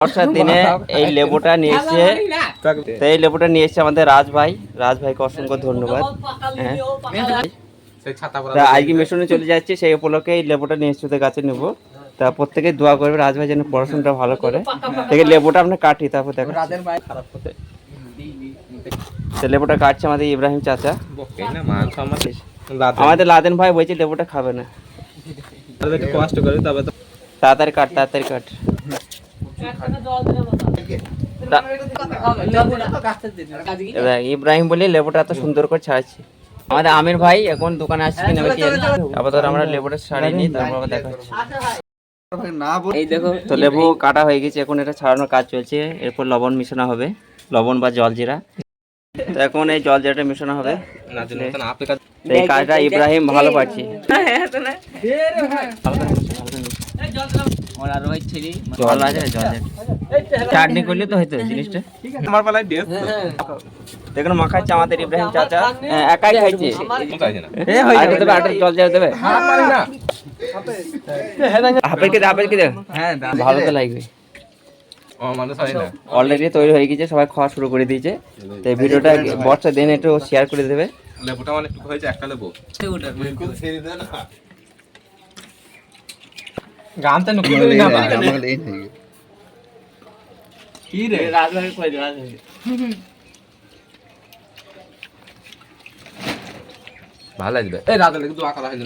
বর্ষার দিনে এই লেবুটা নিয়ে এসছে তো এই লেবুটা নিয়ে এসছে আমাদের রাজ ভাই। রাজ ভাইকে অসংখ্য ধন্যবাদ। হ্যাঁ। তা আজকে মিশনে চলে যাচ্ছে সেই উপলক্ষে এই লেবুটা নিয়ে এসছে ওদের গাছে নেব। তা প্রত্যেকে দোয়া করবে রাজ ভাই যেন পড়াশোনাটা ভালো করে। থেকে লেবুটা আমরা কাটি তারপর দেখো। তো লেবুটা কাটছে আমাদের ইব্রাহিম চাচা। আমাদের লাদেন ভাই বলছে লেবুটা খাবে না। কষ্ট করে তবে তাড়াতাড়ি কাট তাড়াতাড়ি কাট। তা- দেখ, ইব্রাহিম বলে লেবুটা এত সুন্দর করে ছাড়াচ্ছি আমাদের আমির ভাই এখন দোকানে আসছে কিনা বেশি আপাতত আমরা লেবুটা ছাড়িয়ে নিই তারপর আবার দেখা হচ্ছে। এই দেখো তো লেবু কাটা হয়ে গেছে এখন এটা ছাড়ানোর কাজ চলছে। এরপর লবণ মিশানো হবে লবণ বা জল জিরা। তো এখন এই জল জিরাটা মিশানো হবে। এই কাজটা ইব্রাহিম ভালো পারছে জল আছে জল চাটনি করলে তো হয়তো জিনিসটা। আমার পালায় ডেস দেখুন মাখাচ্ছে আমাদের ইব্রাহিম চাচা। হ্যাঁ, একাই খাইছে। এ হয়ে আরে দেবে আটা জল জল দেবে। না। দে আপেল দে হ্যাঁ ভালো তো লাগবে। ও মানুষ না। অলরেডি তৈরি হয়ে গেছে সবাই খাওয়া শুরু করে দিয়েছে। তো ভিডিওটা বর্ষা দিন একটু শেয়ার করে দেবে। লেবুটা অনেক টুকু হয়েছে একটা লেবু। গানটা নুকি দিলি না কি রে? ভালো লাগবে। এই রাজা লেগে দোয়া করা হয়